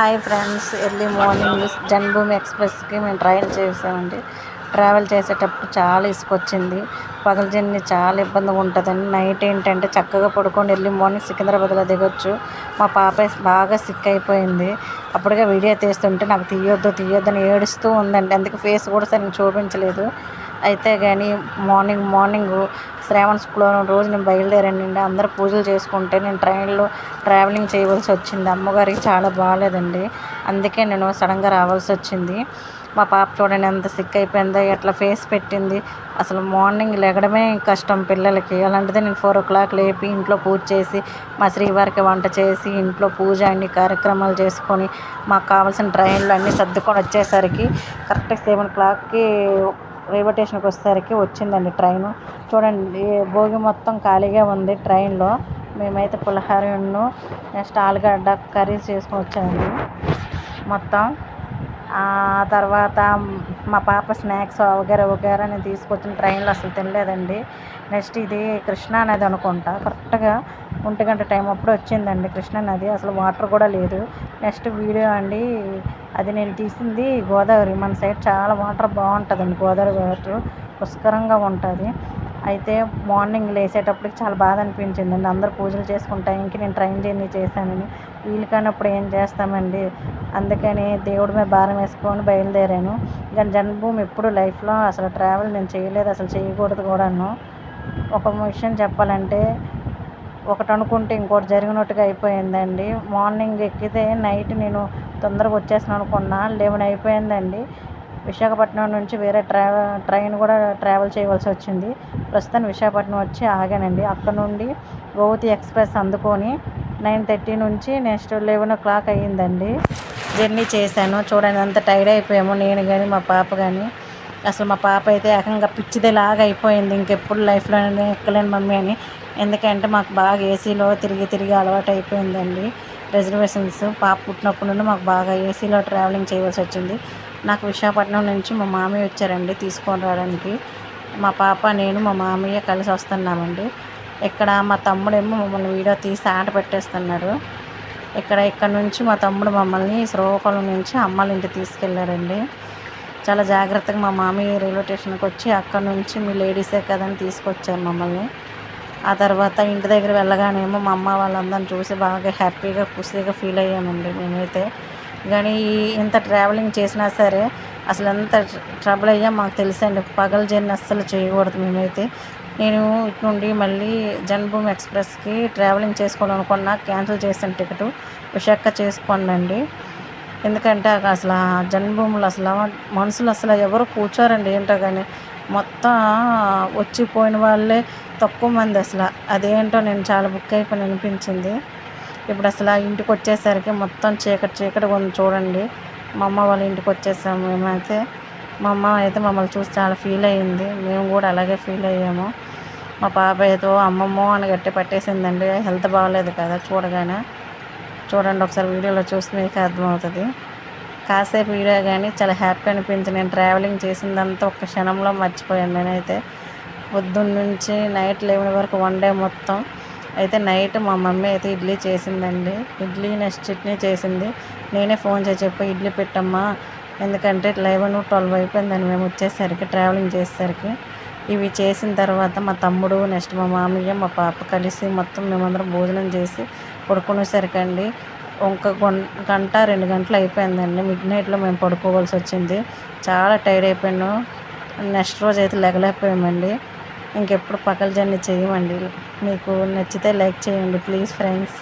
Hi friends early morning Janmabhoomi ఎక్స్ప్రెస్కి మేము train చేసామండి. Travel చేసేటప్పుడు చాలా ఇసుకొచ్చింది పగల జర్నీ చాలా ఇబ్బందిగా ఉంటుందండి. నైట్ ఏంటంటే చక్కగా పడుకొని ఎర్లీ మార్నింగ్ సికింద్రాబాద్లో దిగొచ్చు. మా పాప బాగా సిక్ అయిపోయింది. అప్పటిగా వీడియో తీస్తుంటే నాకు తీయొద్దు తీయొద్దు అని ఏడుస్తూ ఉందండి. అందుకే ఫేస్ కూడా సరిగ్గా చూపించలేదు. అయితే కానీ మార్నింగ్ మార్నింగ్ శ్రావణ శుక్రవారం రోజు నేను బయలుదేరానండి. అందరూ పూజలు చేసుకుంటే నేను ట్రైన్లో ట్రావెలింగ్ చేయవలసి వచ్చింది. అమ్మగారికి చాలా బాగాలేదండి. అందుకే నేను సడన్గా రావాల్సి వచ్చింది. మా పాప చూడండి ఎంత సిక్ అయిపోయిందో ఎట్లా ఫేస్ పెట్టింది. అసలు మార్నింగ్ లెగడమే కష్టం పిల్లలకి. అలాంటిది నేను ఫోర్ ఓ క్లాక్ లేపి ఇంట్లో పూజ చేసి మా శ్రీవారికి వంట చేసి ఇంట్లో పూజ అన్ని కార్యక్రమాలు చేసుకొని మాకు కావాల్సిన ట్రైన్లు అన్నీ సర్దుకొని వచ్చేసరికి కరెక్ట్ సెవెన్ క్లాక్కి రైల్వే స్టేషన్కి వచ్చేసరికి వచ్చిందండి ట్రైను. చూడండి భోగి మొత్తం ఖాళీగా ఉంది ట్రైన్లో. మేమైతే పులిహారను నెక్స్ట్ ఆలుగడ్డ కర్రీ చేసుకొని వచ్చామండి. మొత్తం ఆ తర్వాత మా పాప స్నాక్స్ వగేరా వగేరా నేను తీసుకొచ్చిన ట్రైన్లో అసలు తినలేదండి. నెక్స్ట్ ఇది కృష్ణా నది అనుకుంటా. కరెక్ట్గా ఒంటి గంట టైం అప్పుడు వచ్చిందండి కృష్ణా నది. అసలు వాటర్ కూడా లేదు. నెక్స్ట్ వీడియో అండి అది నేను తీసింది గోదావరి. మన సైడ్ చాలా వాటర్ బాగుంటుందండి గోదావరి వాటర్. పుష్కరంగా ఉంటుంది. అయితే మార్నింగ్ లేసేటప్పటికి చాలా బాధ అనిపించిందండి. అందరూ పూజలు చేసుకుంటా ఇంక నేను ట్రైన్ జర్నీ చేశానని. వీలు కానప్పుడు ఏం చేస్తామండి? అందుకని దేవుడి మీద భారం వేసుకొని బయలుదేరాను. కానీ జన్మభూమి ఎప్పుడు లైఫ్లో అసలు ట్రావెల్ నేను చేయలేదు అసలు చేయకూడదు కూడాను. ఒక విషయం చెప్పాలంటే ఒకటి అనుకుంటే ఇంకోటి జరిగినట్టుగా అయిపోయిందండి. మార్నింగ్ ఎక్కితే నైట్ నేను తొందరగా వచ్చేసాను అనుకున్నా లెవెన్ అయిపోయిందండి. విశాఖపట్నం నుంచి వేరే ట్రావె ట్రైన్ కూడా ట్రావెల్ చేయవలసి వచ్చింది. ప్రస్తుతం విశాఖపట్నం వచ్చి ఆగానండి. అక్కడ నుండి గోవతి ఎక్స్ప్రెస్ అందుకొని నైన్ థర్టీ నుంచి నెక్స్ట్ లెవెన్ ఓ క్లాక్ అయ్యిందండి. జర్నీ చేశాను. చూడండి అంత టైర్డ్ అయిపోయాము నేను కానీ మా పాప కానీ అసలు మా పాప అయితే ఏకంగా పిచ్చిదిలాగా అయిపోయింది. ఇంకెప్పుడు లైఫ్లో ఎక్కలేను మమ్మీ అని. ఎందుకంటే మాకు బాగా ఏసీలో తిరిగి తిరిగి అలవాటు అయిపోయిందండి. రిజర్వేషన్స్ పాప పుట్టినప్పటి నుండి మాకు బాగా ఏసీలో ట్రావెలింగ్ చేయవలసి వచ్చింది. నాకు విశాఖపట్నం నుంచి మా మామయ్య వచ్చారండి తీసుకొని రావడానికి. మా పాప నేను మా మామయ్య కలిసి వస్తున్నామండి. ఇక్కడ మా తమ్ముడేమో మమ్మల్ని వీడియో తీసి ఆట పెట్టేస్తున్నారు. ఇక్కడ ఇక్కడ నుంచి మా తమ్ముడు మమ్మల్ని శ్రీకాకుళం నుంచి అమ్మాళ్ళ ఇంటికి తీసుకెళ్ళారండి. చాలా జాగ్రత్తగా మా మామయ్య రైల్వే స్టేషన్కి వచ్చి అక్కడ నుంచి మీ లేడీసే కదని తీసుకొచ్చారు మమ్మల్ని. ఆ తర్వాత ఇంటి దగ్గర వెళ్ళగానేమో మా అమ్మ వాళ్ళందరిని చూసి బాగా హ్యాపీగా ఖుషీగా ఫీల్ అయ్యామండి మేమైతే. కానీ ఇంత ట్రావెలింగ్ చేసినా సరే అసలు ఎంత ట్రబుల్ అయ్యా మాకు తెలుసండి పగల జర్నీ అస్సలు చేయకూడదు మేమైతే. నేను ఇటు నుండి మళ్ళీ జన్మభూమి ఎక్స్ప్రెస్కి ట్రావెలింగ్ చేసుకోవాలనుకున్నా క్యాన్సిల్ చేసిన టికెట్ విశాఖ చేసుకోండి ఎందుకంటే అసలు ఆ జన్మభూములు అసలు మనుషులు అసలు ఎవరు కూర్చోరండి ఏంటో కానీ మొత్తం వచ్చిపోయిన వాళ్ళే తక్కువ మంది అసలు. అదేంటో నేను చాలా బుక్ అయిపోయి అనిపించింది. ఇప్పుడు అసలు ఇంటికి వచ్చేసరికి మొత్తం చీకటి చీకటి ఉంది చూడండి. మా అమ్మ వాళ్ళ ఇంటికి వచ్చేసాము మేమైతే. మా అమ్మ అయితే మమ్మల్ని చూసి చాలా ఫీల్ అయ్యింది మేము కూడా అలాగే ఫీల్ అయ్యాము. మా పాప ఏదో అమ్మమ్మో అని గట్టి పట్టేసిందండి. హెల్త్ బాగలేదు కదా చూడగానే. చూడండి ఒకసారి వీడియోలో చూస్తే మీకు అర్థమవుతుంది. కాసేపు వీడియో కానీ చాలా హ్యాపీ అనిపించింది. నేను ట్రావెలింగ్ చేసిందంతా ఒక క్షణంలో మర్చిపోయాను నేనైతే. పొద్దున్న నుంచి నైట్ లెవెన్ వరకు వన్ డే మొత్తం. అయితే నైట్ మా మమ్మీ అయితే ఇడ్లీ చేసిందండి. ఇడ్లీ నెక్స్ట్ చట్నీ చేసింది. నేనే ఫోన్ చేసి చెప్పి ఇడ్లీ పెట్టమ్మా ఎందుకంటే లెవెన్ ట్వెల్వ్ అయిపోయిందని మేము వచ్చేసరికి ట్రావెలింగ్ చేసేసరికి. ఇవి చేసిన తర్వాత మా తమ్ముడు నెక్స్ట్ మా మామయ్య మా పాప కలిసి మొత్తం మేమందరం భోజనం చేసి పడుకునేసరికి అండి ఒక గంట రెండు గంటలు అయిపోయిందండి. మిడ్ నైట్లో మేము పడుకోవాల్సి వచ్చింది. చాలా టైర్డ్ అయిపోయాను. నెక్స్ట్ రోజు అయితే లెగలేకపోయామండి ఇంకెప్పుడు పకల్ జర్నీ చేయమండి మీకు నచ్చితే లైక్ చేయండి ప్లీజ్ ఫ్రెండ్స్.